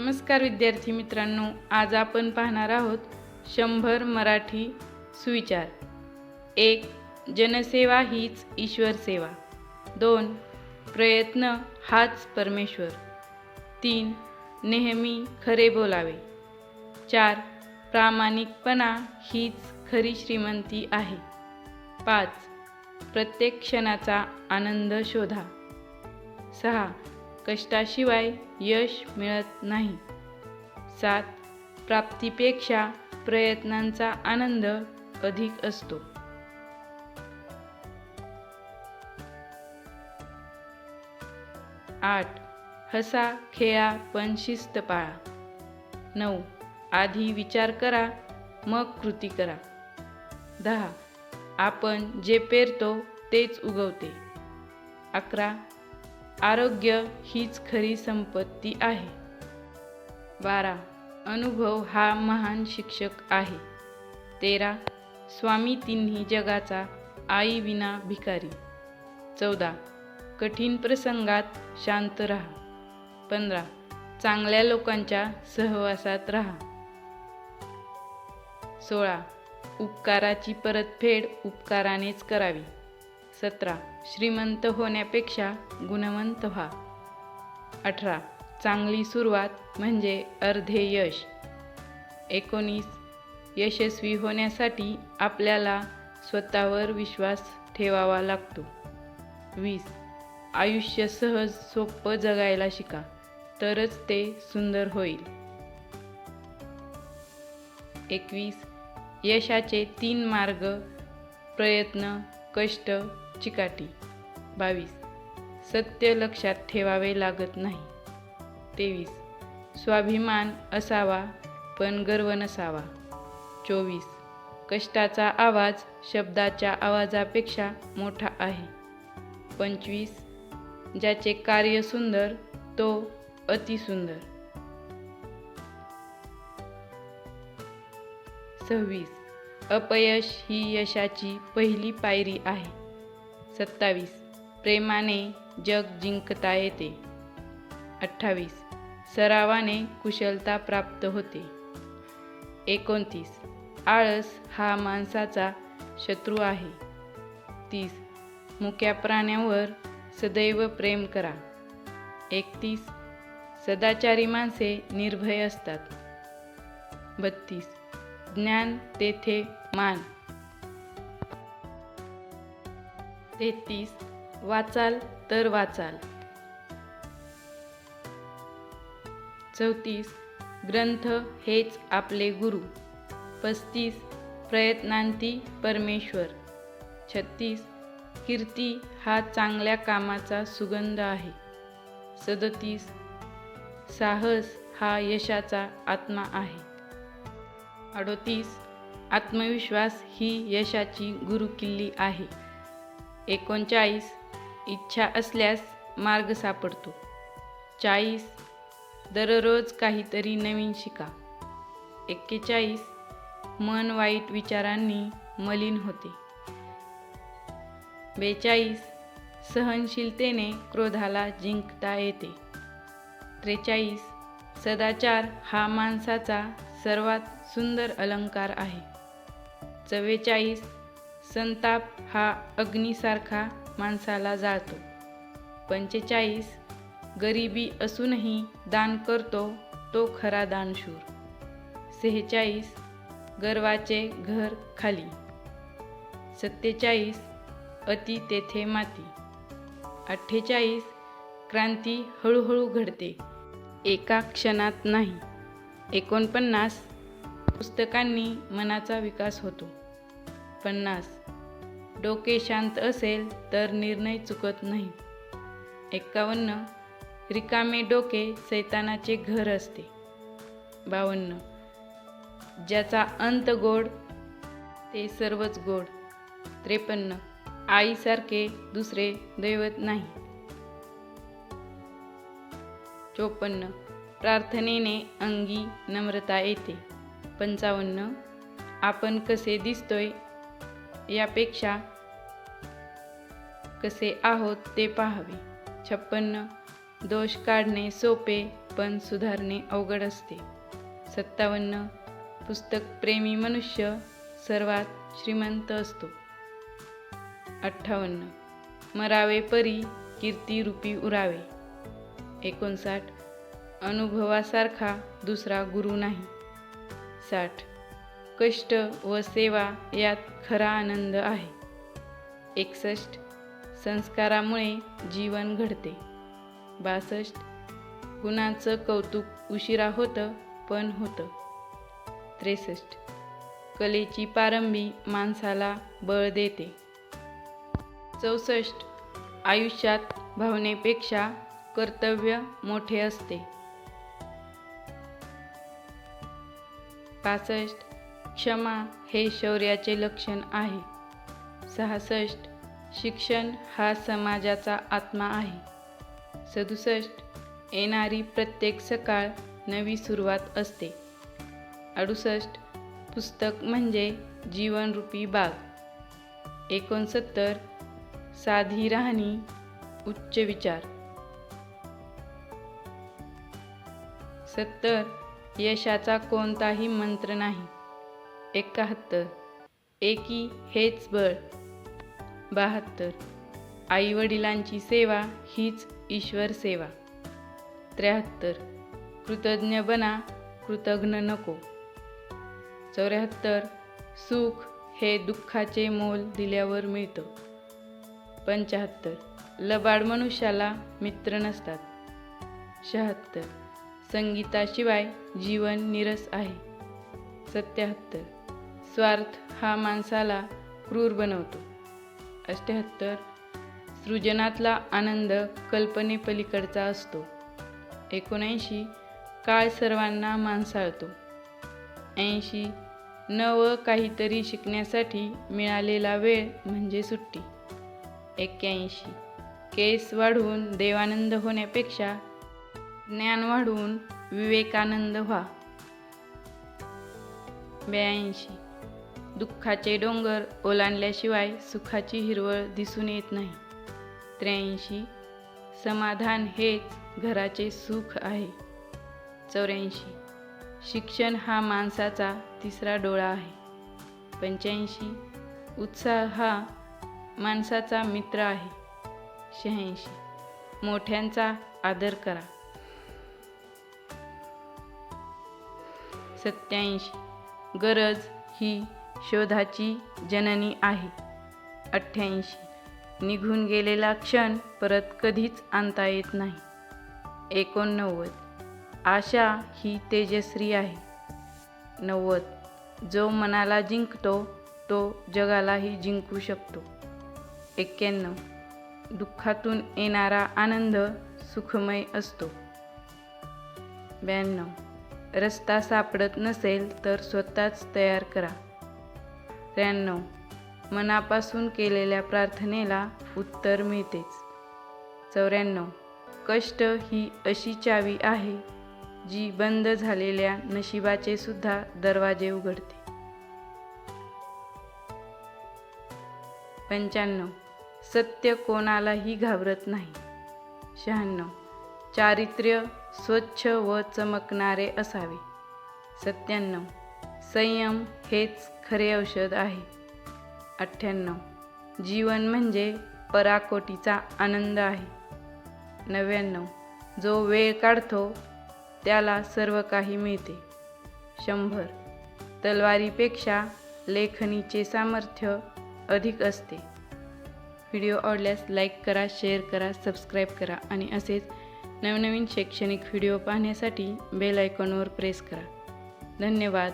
नमस्कार विद्यार्थी मित्रांनो आज आपण पाहणार आहोत शंभर मराठी सुविचार. एक जनसेवा हीच ईश्वर सेवा. दोन प्रयत्न हाच परमेश्वर. तीन नेहमी खरे बोलावे. चार प्रामाणिकपणा हीच खरी श्रीमंती आहे. पाच प्रत्येक क्षणाचा आनंद शोधा. सहा कष्टाशिवाय यश मिळत नाही. सात प्राप्तीपेक्षा प्रयत्नांचा आनंद अधिक असतो. आठ हसा खेळा पण शिस्त पाळा. नऊ आधी विचार करा मग कृती करा. दहा आपण जे पेरतो तेच उगवते. अकरा आरोग्य हीच खरी संपत्ती आहे. बारा. अनुभव हा महान शिक्षक आहे. तेरा. स्वामी तिन्ही जगाचा आई विना भिकारी. चौदा. कठीण प्रसंगात शांत राहा. पंधरा. चांगल्या लोकांच्या सहवासात राहा. सोळा. उपकाराची परतफेड उपकारानेच करावी. सतरा. श्रीमंत होण्यापेक्षा गुणवंत व्हा. अठरा. चांगली सुरुवात म्हणजे अर्धे यश. एकोणीस. यशस्वी होण्यासाठी आपल्याला स्वतःवर विश्वास ठेवावा लागतो. वीस. आयुष्य सहज सोपं जगायला शिका. तरच ते सुंदर होईल. एकवीस. यशाचे तीन मार्ग प्रयत्न कष्ट चिकाटी. बावीस. सत्य लक्षात ठेवावे लागत नाही. तेवीस. स्वाभिमान असावा पण गर्व नसावा. चोवीस. कष्टाचा आवाज शब्दाच्या आवाजापेक्षा मोठा आहे. पंचवीस. ज्याचे कार्य सुंदर तो अतिसुंदर सव्वीस. अपयश ही यशाची पहिली पायरी आहे. सत्तावीस. प्रेमाने जग जिंकता येते. अठ्ठावीस. सरावाने कुशलता प्राप्त होते. एकोणतीस. आळस हा माणसाचा शत्रू आहे. तीस. मुक्या प्राण्यावर सदैव प्रेम करा. एकतीस. सदाचारी माणसे निर्भय असतात. बत्तीस. ज्ञान तेथे मान. तेहतीस. वाचाल तर वाचाल. चौतीस. ग्रंथ हेच आपले गुरु. पस्तीस. प्रयत्नांती परमेश्वर. छत्तीस. कीर्ती हा चांगल्या कामाचा सुगंध आहे. सदतीस. साहस हा यशाचा आत्मा आहे. अडोतीस. आत्मविश्वास ही यशाची गुरुकिल्ली आहे. एकोणचाळीस इच्छा असल्यास मार्ग सापडतो. चाळीस दररोज काहीतरी नवीन शिका. एक्केचाळीस मन वाईट विचारांनी मलिन होते. बेचाळीस सहनशीलतेने क्रोधाला जिंकता येते. त्रेचाळीस सदाचार हा माणसाचा सर्वात सुंदर अलंकार आहे. चव्वेचाळीस संताप हा अग्नीसारखा माणसाला जाळतो. पंचेचाळीस गरिबी असूनही दान करतो तो खरा दानशूर. सेहेचाळीस गर्वाचे घर खाली. सत्तेचाळीस अति तेथे माती. अठ्ठेचाळीस क्रांती हळूहळू घडते. एका क्षणात नाही. एकोणपन्नास पुस्तकांनी मनाचा विकास होतो. पन्नास. डोके शांत असेल तर निर्णय चुकत नाही. एक्कावन्न. रिकामे डोके सैतानाचे घर असते. बावन्न. ज्याचा अंत गोड ते सर्वच गोड. त्रेपन्न. आईसारखे दुसरे दैवत नाही. चोपन्न. प्रार्थनेने अंगी नम्रता येते. पंचावन्न. आपण कसे दिसतोय यापेक्षा कसे आहोत ते पाहावे. छप्पन्न दोष काढणे सोपे पण सुधारणे अवघड असते. सत्तावन्न पुस्तक प्रेमी मनुष्य सर्वात श्रीमंत असतो. अठ्ठावन्न मरावे परी कीर्तिरूपी उरावे. एकोणसाठ अनुभवासारखा दुसरा गुरु नाही. साठ कष्ट व सेवा यात खरा आनंद आहे. एकसष्ट संस्कारामुळे जीवन घडते. बासष्ट गुणाचं कौतुक उशिरा होतं पण होतं. त्रेसष्ट कलेची पारंबी माणसाला बळ देते. चौसष्ट आयुष्यात भावनेपेक्षा कर्तव्य मोठे असते. पासष्ट क्षमा हे शौर्याचे लक्षण आहे. सहासष्ट शिक्षण हा समाजाचा आत्मा आहे. सदुसष्ट येणारी प्रत्येक सकाळ नवी सुरुवात असते. अडुसष्ट पुस्तक म्हणजे जीवनरूपी बाग. एकोणसत्तर साधी राहणी उच्च विचार. सत्तर यशाचा कोणताही मंत्र नाही. एकाहत्तर एकी हेच बळ. बहात्तर. आईवडिलांची सेवा हीच ईश्वर सेवा. त्र्याहत्तर. कृतज्ञ बना कृतज्ञ नको. चौऱ्याहत्तर. सुख हे दुःखाचे मोल दिल्यावर मिळतं. पंच्याहत्तर लबाड मनुष्याला मित्र नसतात. शहात्तर. संगीताशिवाय जीवन निरस आहे. सत्याहत्तर. स्वार्थ हा माणसाला क्रूर बनवतो. अष्ट्याहत्तर सृजनातला आनंद कल्पनेपलीकडचा असतो. एकोणऐंशी. काळ सर्वांना माणसाळतो. ऐंशी. नवं काहीतरी शिकण्यासाठी मिळालेला वेळ म्हणजे सुट्टी. एक्क्याऐंशी. केस वाढवून देवानंद होण्यापेक्षा ज्ञान वाढवून विवेकानंद व्हा. ब्याऐंशी. दुःखाचे डोंगर ओलांडल्याशिवाय सुखाची हिरवळ दिसून येत नाही. त्र्याऐंशी समाधान हेच घराचे सुख आहे. चौऱ्याऐंशी शिक्षण हा माणसाचा तिसरा डोळा आहे. पंच्याऐंशी उत्साह हा माणसाचा मित्र आहे. शहाऐंशी मोठ्यांचा आदर करा. सत्याऐंशी गरज ही शोधाची जननी आहे. अठ्ठ्याऐंशी. निघून गेलेला क्षण परत कधीच आणता येत नाही. एकोणनव्वद. आशा ही तेजस्वी आहे. नव्वद. जो मनाला जिंकतो तो जगालाही जिंकू शकतो. एक्क्याण्णव. दुःखातून येणारा आनंद सुखमय असतो. ब्याण्णव. रस्ता सापडत नसेल तर स्वतःच तयार करा. त्र्याण्णव. मनापासून केलेल्या प्रार्थनेला उत्तर मिळतेच. चौऱ्याण्णव. कष्ट ही अशी चावी आहे जी बंद झालेल्या नशिबाचे सुद्धा दरवाजे उघडते. पंच्याण्णव. सत्य कोणालाही घाबरत नाही. शहाण्णव. चारित्र्य स्वच्छ व चमकणारे असावे. सत्त्याण्णव. संयम हेच खरे औषध आहे. अठ्ठ्याण्णव. जीवन म्हणजे पराकोटीचा आनंद आहे. नव्याण्णव. जो वेळ काढतो त्याला सर्व काही मिळते. शंभर. तलवारीपेक्षा लेखणीचे सामर्थ्य अधिक असते. व्हिडिओ आवडल्यास लाईक करा शेअर करा सबस्क्राईब करा आणि असेच नवनवीन शैक्षणिक व्हिडिओ पाहण्यासाठी बेल आयकॉनवर प्रेस करा. धन्यवाद.